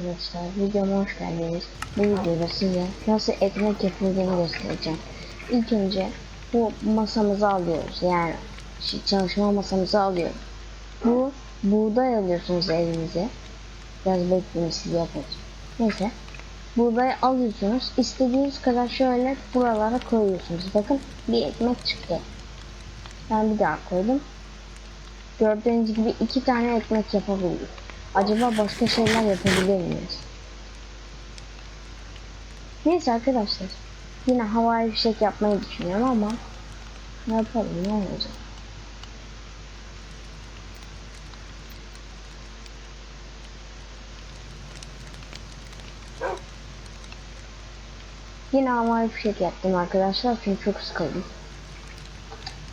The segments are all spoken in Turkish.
arkadaşlar, videoma hoş geldiniz. Bu videoda size nasıl ekmek yapıldığını göstereceğim. İlk önce bu masamızı alıyoruz. Yani çalışma masamızı alıyoruz. Bu buğday alıyorsunuz elinize. Biraz bekleyin size yapacağım. Neyse. Buğdayı alıyorsunuz. İstediğiniz kadar şöyle buralara koyuyorsunuz. Bakın bir ekmek çıktı. Ben bir daha koydum. Gördüğünüz gibi iki tane ekmek yapabildik. Acaba başka şeyler yapabilir miyiz? Neyse arkadaşlar. Yine havai fişek yapmayı düşünüyorum ama ne yapalım ne olacak? Yine havai fişek yaptım arkadaşlar çünkü çok sıkıldım.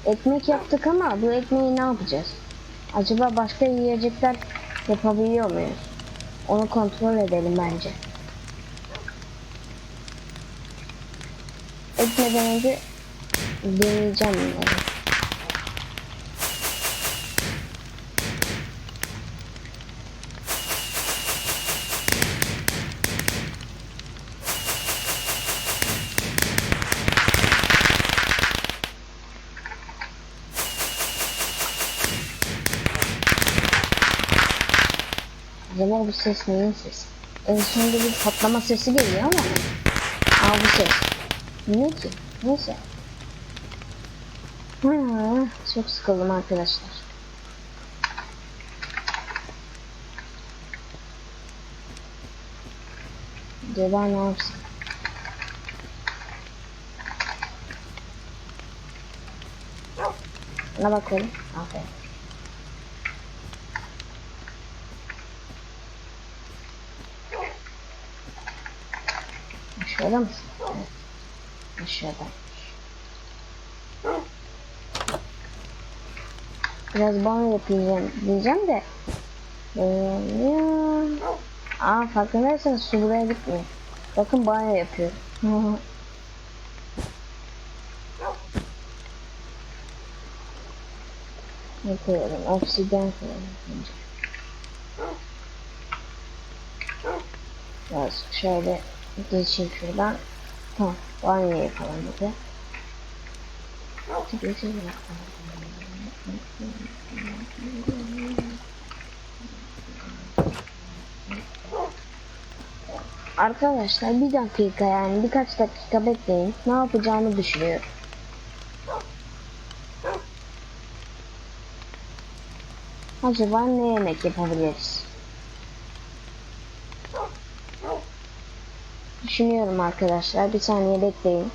Ekmek yaptık ama bu ekmeği ne yapacağız? Acaba başka yiyecekler yapabiliyor muyuz? Onu kontrol edelim bence. Etmeden önce deneyeceğim bunları. Acaba bu ses neyin sesi? En sonunda bir patlama sesi geliyor ama. Aa bu ses. Ne ki? Neyse. Ha, çok sıkıldım arkadaşlar. Acaba ne yapsın? Buna bakalım. Aferin. Aşağıda mısın? Aşağıda. Biraz banyo yapacağım diyeceğim de. Ee, ya. Aa farkındaysanız su buraya gitmiyor. Bakın banyo yapıyor. ne koyalım? Obsidyen koyalım. önce. Biraz şöyle geçeyim şuradan. Tamam. Banyo yapalım bir de. Geçelim. Arkadaşlar bir dakika yani birkaç dakika bekleyin. Ne yapacağımı düşünüyorum. Acaba ne yemek yapabiliriz? Düşünüyorum arkadaşlar. Bir saniye bekleyin.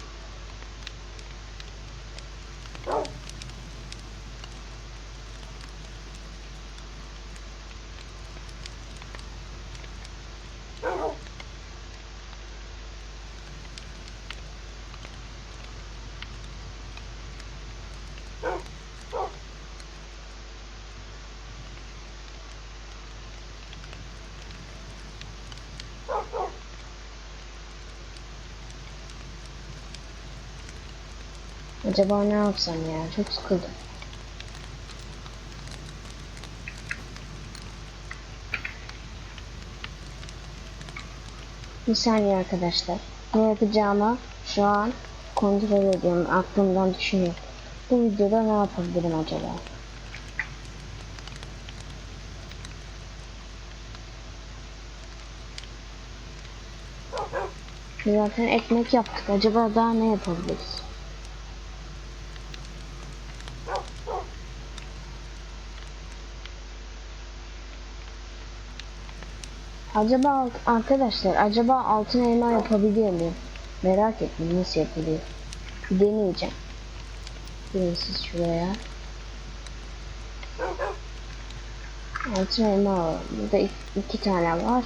Acaba ne yapsam ya? Çok sıkıldım. Bir saniye arkadaşlar. Ne yapacağımı şu an kontrol ediyorum. Aklımdan düşünüyorum. Bu videoda ne yapabilirim acaba? Zaten ekmek yaptık. Acaba daha ne yapabiliriz? Acaba arkadaşlar acaba altın elma yapabiliyor muyum? Merak ettim nasıl yapılıyor. Bir deneyeceğim. Gelin siz şuraya. Altın elma alalım. Burada iki, iki tane var.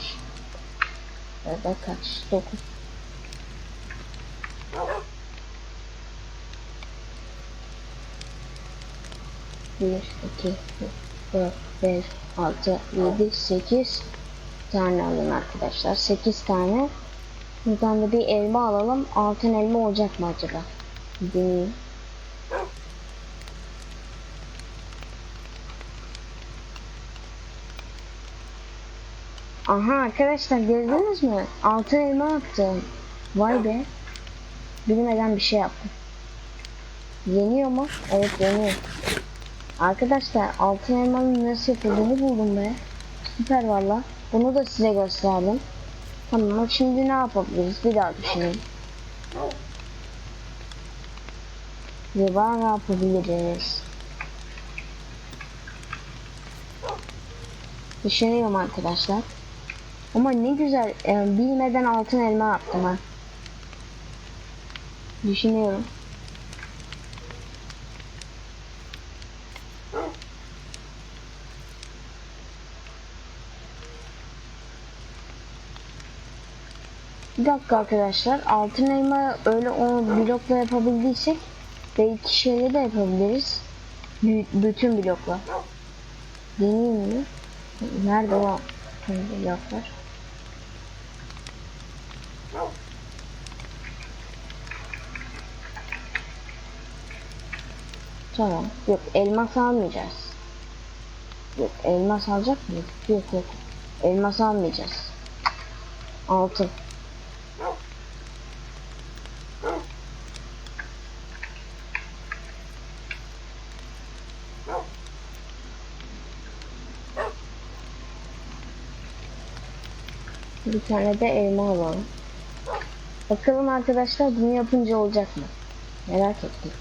Burada kaç? Dokuz. Bir, iki, dört, beş, altı, yedi, sekiz tane alın arkadaşlar. 8 tane. Buradan da bir elma alalım. Altın elma olacak mı acaba? Bir Deneyeyim. Aha arkadaşlar gördünüz mü? Altın elma attım. Vay be. Bilmeden bir şey yaptım. Yeniyor mu? Evet yeniyor. Arkadaşlar altın elmanın nasıl yapıldığını buldum be. Süper valla. Bunu da size gösterdim. Tamam şimdi ne yapabiliriz? Bir daha düşünelim. Acaba ne yapabiliriz? Düşünüyorum arkadaşlar. Ama ne güzel e, bilmeden altın elma yaptım ha. Düşünüyorum. Bir dakika arkadaşlar. Altın elma öyle o blokla yapabildiysek belki şöyle de yapabiliriz. Bü- bütün blokla. Deneyeyim mi? Nerede o bloklar? Tamam. Yok elmas almayacağız. Yok elmas alacak mıyız? Yok yok. Elmas almayacağız. Altın. Bir tane de elma alalım. Bakalım arkadaşlar bunu yapınca olacak mı? Merak ettim.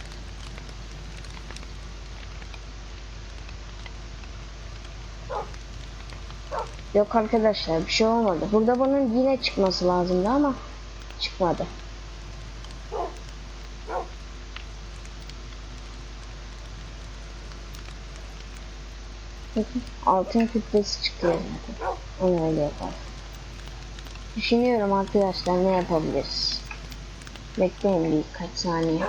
Yok arkadaşlar bir şey olmadı. Burada bunun yine çıkması lazımdı ama çıkmadı. Altın kütlesi çıkıyor. Onu öyle yapar. Düşünüyorum arkadaşlar ne yapabiliriz. Bekleyin birkaç saniye.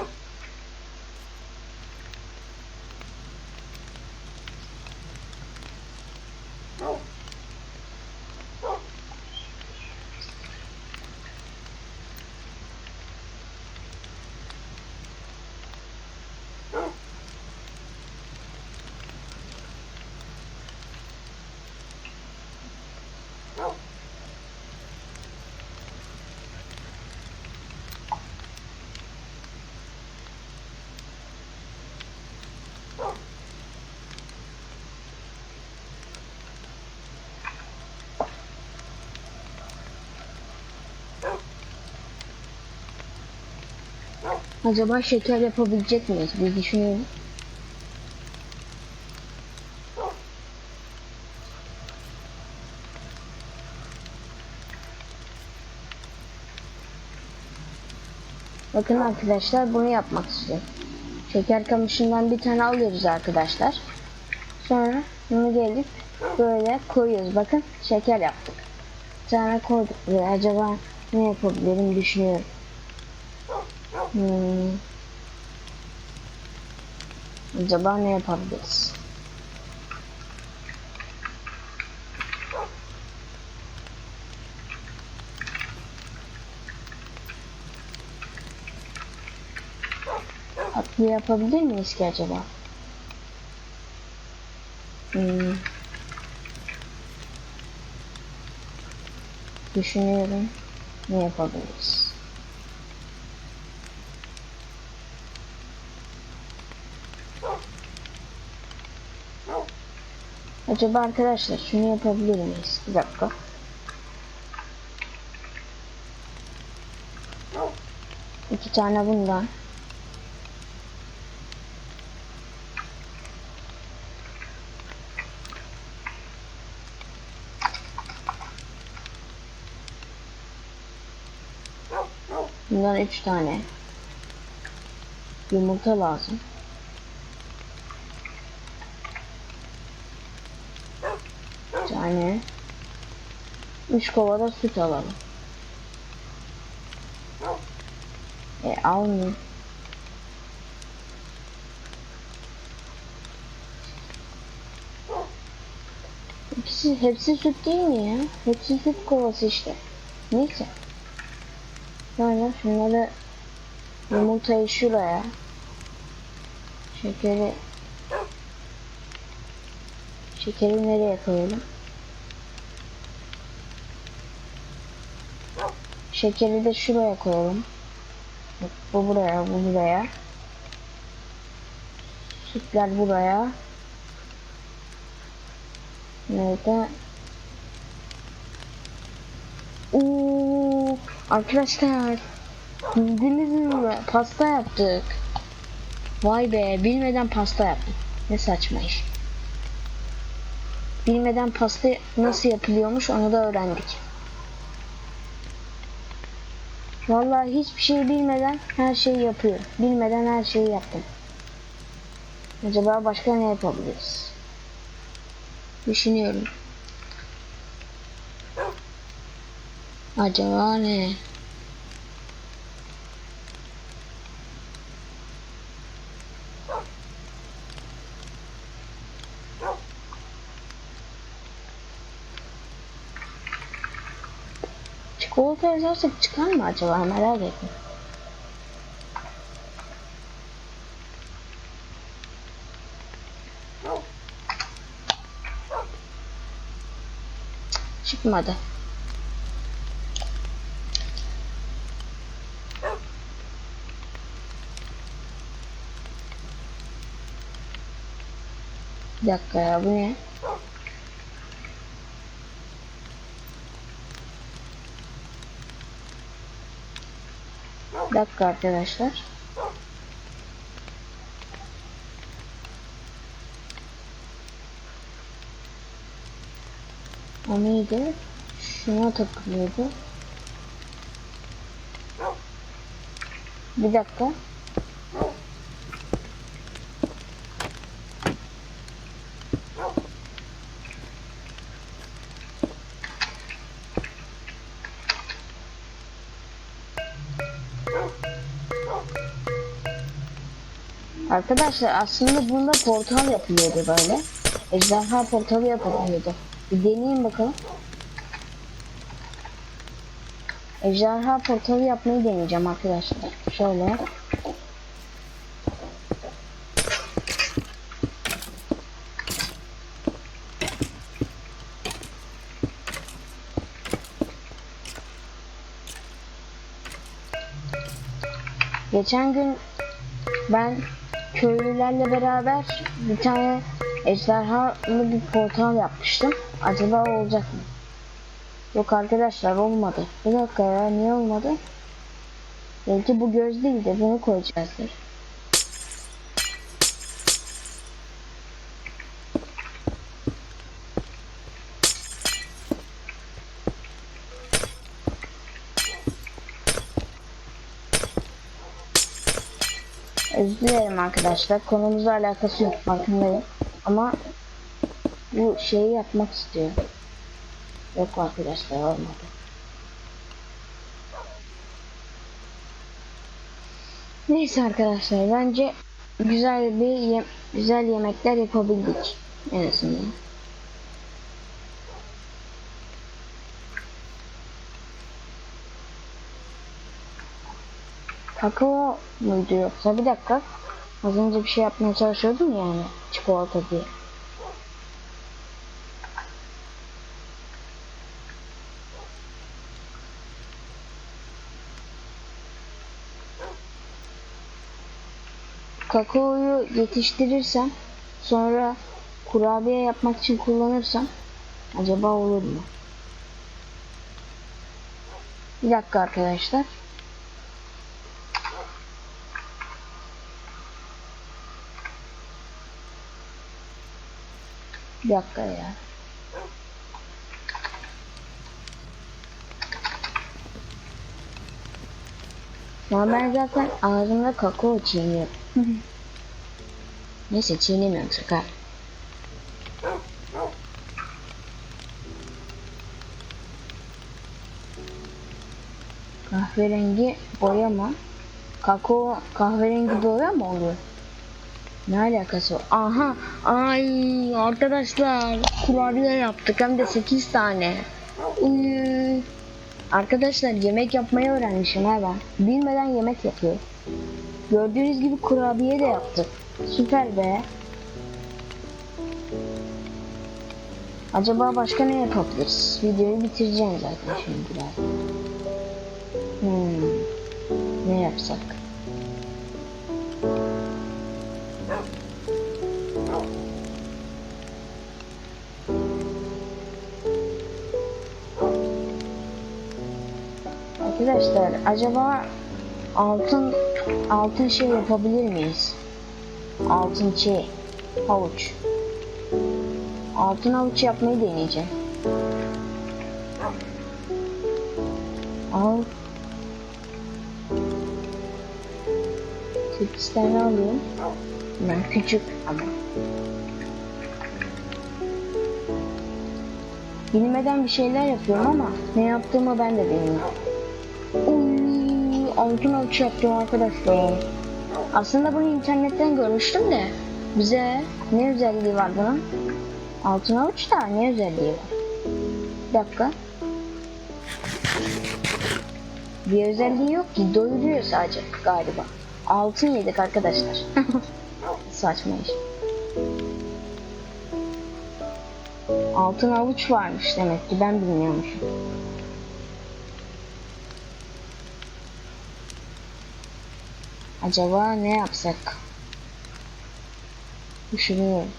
Acaba şeker yapabilecek miyiz? Bir düşünelim. Bakın arkadaşlar bunu yapmak istiyorum. Şeker kamışından bir tane alıyoruz arkadaşlar. Sonra bunu gelip böyle koyuyoruz. Bakın şeker yaptık. Bir tane koyduk buraya. Acaba ne yapabilirim düşünüyorum. Hmm. Acaba ne yapabiliriz? Tatlı yapabilir miyiz ki acaba? Hmm. Düşünüyorum. Ne yapabiliriz? Acaba arkadaşlar şunu yapabilir miyiz? Bir dakika. İki tane bundan. Bundan üç tane. Yumurta lazım. Bir tane. Üç kova da süt alalım. E almıyor. İkisi hepsi süt değil mi ya? Hepsi süt kovası işte. Neyse. Sonra şunları yumurtayı şuraya. Şekeri Şekeri nereye koyalım? Şekeri de şuraya koyalım. Bu buraya, bu buraya. Sütler buraya. Nerede? Oo, arkadaşlar bildiniz mi? Pasta yaptık. Vay be bilmeden pasta yaptık. Ne saçma iş. Bilmeden pasta nasıl yapılıyormuş onu da öğrendik. Vallahi hiçbir şey bilmeden her şeyi yapıyor. Bilmeden her şeyi yaptım. Acaba başka ne yapabiliriz? Düşünüyorum. Acaba ne? Yazarsak çıkar mı acaba merak ettim. Çıkmadı. Bir dakika ya bu ne? Dakika arkadaşlar. O neydi? Şuna takılıyordu. Bir dakika. Arkadaşlar aslında bunda portal yapılıyordu böyle. Ejderha portalı yapılıyordu. Bir deneyeyim bakalım. Ejderha portalı yapmayı deneyeceğim arkadaşlar. Şöyle. Geçen gün ben köylülerle beraber bir tane ejderhalı bir portal yapmıştım. Acaba olacak mı? Yok arkadaşlar olmadı. Bir dakika ya niye olmadı? Belki bu göz değil de bunu koyacağızdır. Özür dilerim arkadaşlar. Konumuzla alakası yok farkındayım. Ama bu şeyi yapmak istiyorum. Yok arkadaşlar olmadı. Neyse arkadaşlar bence güzel bir ye güzel yemekler yapabildik en azından. Kakao muydu yoksa bir dakika. Az önce bir şey yapmaya çalışıyordum yani çikolata diye. Kakaoyu yetiştirirsem sonra kurabiye yapmak için kullanırsam acaba olur mu? Bir dakika arkadaşlar. Bir dakika ya. Ya ben zaten ağzımda kakao çiğniyorum. Neyse çiğnemiyorum sakar. Kahverengi boya mı? Kakao kahverengi boya mı oluyor? Ne alakası var? Aha! Ay arkadaşlar kurabiye yaptık hem de 8 tane. Uy. Arkadaşlar yemek yapmayı öğrenmişim ha ben. Bilmeden yemek yapıyorum. Gördüğünüz gibi kurabiye de yaptık. Süper be. Acaba başka ne yapabiliriz? Videoyu bitireceğim zaten şimdi biraz. Hmm. Ne yapsak? Arkadaşlar acaba altın altın şey yapabilir miyiz? Altın şey havuç. Altın havuç yapmayı deneyeceğim. Al. Tipslerini alayım. Ben küçük ama. Bilmeden bir şeyler yapıyorum ama ne yaptığımı ben de bilmiyorum. Uy, altın avuç yaptım arkadaşlar. Aslında bunu internetten görmüştüm de bize ne özelliği var bunun? Altın avuç da ne özelliği var? Bir dakika. Bir özelliği yok ki doyuruyor sadece galiba. Altın yedik arkadaşlar. Saçma iş. Altın avuç varmış demek ki ben bilmiyormuşum. Acaba ne yapsak? Düşünüyorum.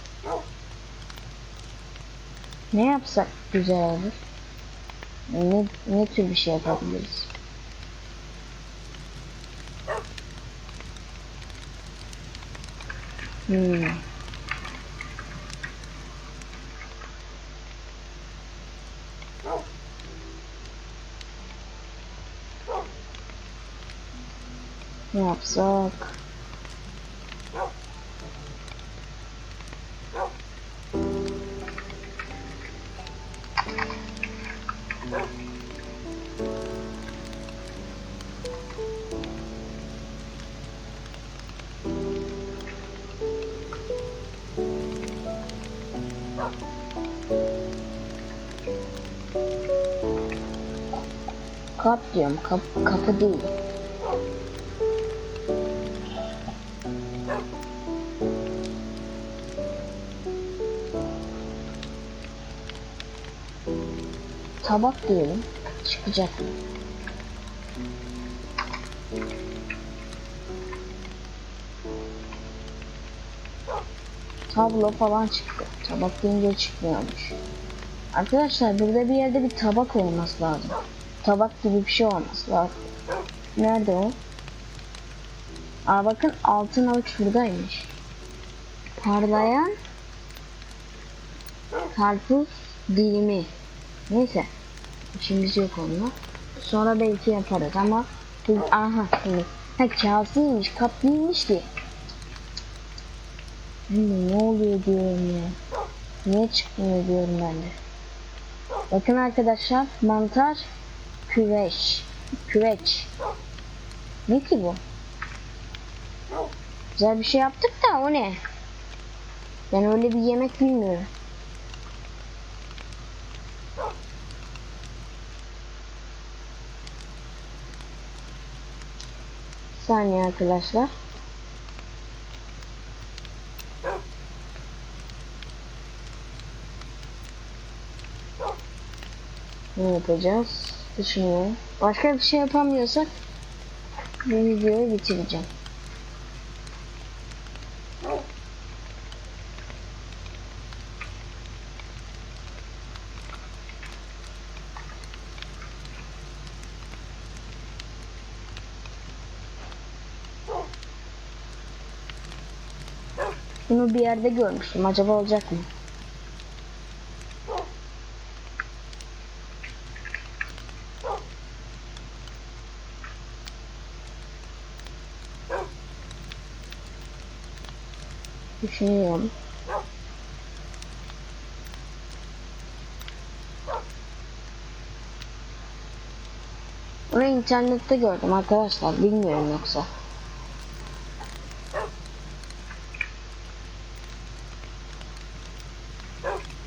Ne yapsak güzel olur? Ne, ne tür bir şey yapabiliriz? Hmm. Ne diyorum, kap, kapı değil. Tabak diyelim. Çıkacak mı? Tablo falan çıktı. Tabak deyince çıkmıyormuş. Arkadaşlar burada bir yerde bir tabak olması lazım. Tabak gibi bir şey olması lazım. Nerede o? Aa bakın altın avuç buradaymış. Parlayan karpuz dilimi. Neyse. İşimiz yok onunla. Sonra belki yaparız ama bu aha şimdi. Ha kaseymiş, kap değilmiş ki. Ne oluyor diyorum ya. Niye çıkmıyor diyorum ben de. Bakın arkadaşlar mantar küveç. Küveç. Ne ki bu? Güzel bir şey yaptık da o ne? Ben öyle bir yemek bilmiyorum. Saniye arkadaşlar. Ne yapacağız? Düşünüyorum. Başka bir şey yapamıyorsak bu videoyu bitireceğim. Bunu bir yerde görmüştüm. Acaba olacak mı? Düşünüyorum. Bunu internette gördüm arkadaşlar. Bilmiyorum yoksa.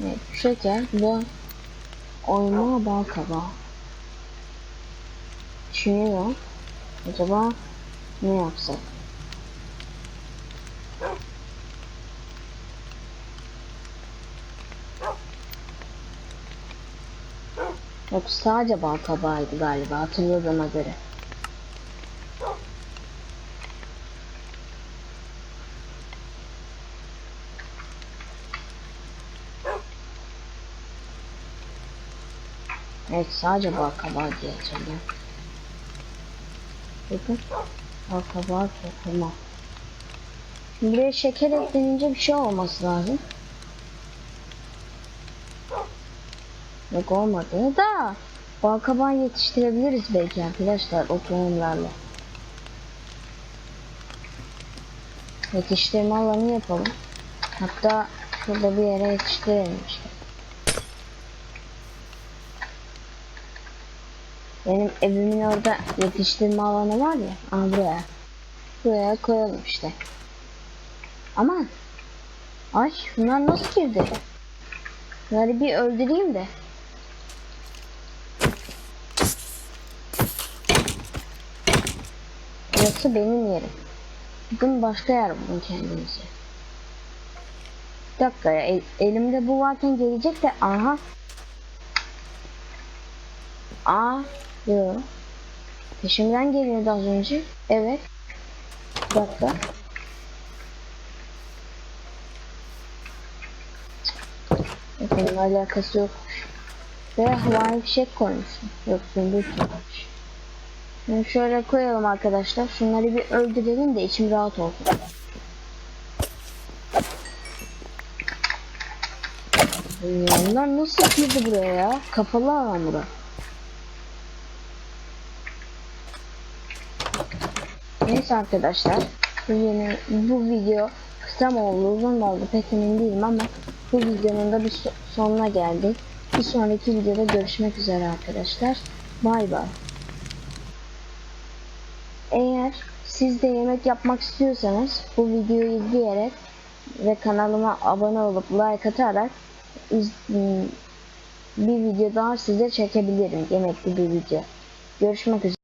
Evet, şeker ve oyma bal kabağı. Düşünüyorum. Acaba ne yapsak? Yok sadece bal tabağıydı galiba hatırladığıma göre. Evet sadece bal kabağı diye hatırlıyorum. Bakın bal kabağı toplama. Buraya şeker eklenince bir şey olması lazım. Yok olmadı da bal kabağı yetiştirebiliriz belki arkadaşlar o tohumlarla. Yetiştirme alanı yapalım. Hatta şurada bir yere yetiştirelim işte. Benim evimin orada yetiştirme alanı var ya. Aa buraya. Buraya koyalım işte. Aman. Ay şunlar nasıl girdi? Bunları bir öldüreyim de. Burası benim yerim. Bugün başka yer bulun kendinize. Bir dakika ya el- elimde bu varken gelecek de aha. Aa yok. Peşimden geliyordu az önce. Evet. Bir dakika. Efendim alakası yokmuş. Ve havai fişek koymuşum. Yok sümbül tutmuş. Şöyle koyalım arkadaşlar. Şunları bir öldürelim de içim rahat olsun. Bunlar nasıl girdi buraya ya? Kapalı alan bura. Neyse arkadaşlar. Bu yeni bu video kısa mı oldu uzun mu oldu pek emin değilim ama bu videonun da bir so- sonuna geldik. Bir sonraki videoda görüşmek üzere arkadaşlar. Bay bay. Siz de yemek yapmak istiyorsanız bu videoyu izleyerek ve kanalıma abone olup like atarak bir video daha size çekebilirim. Yemekli bir video. Görüşmek üzere.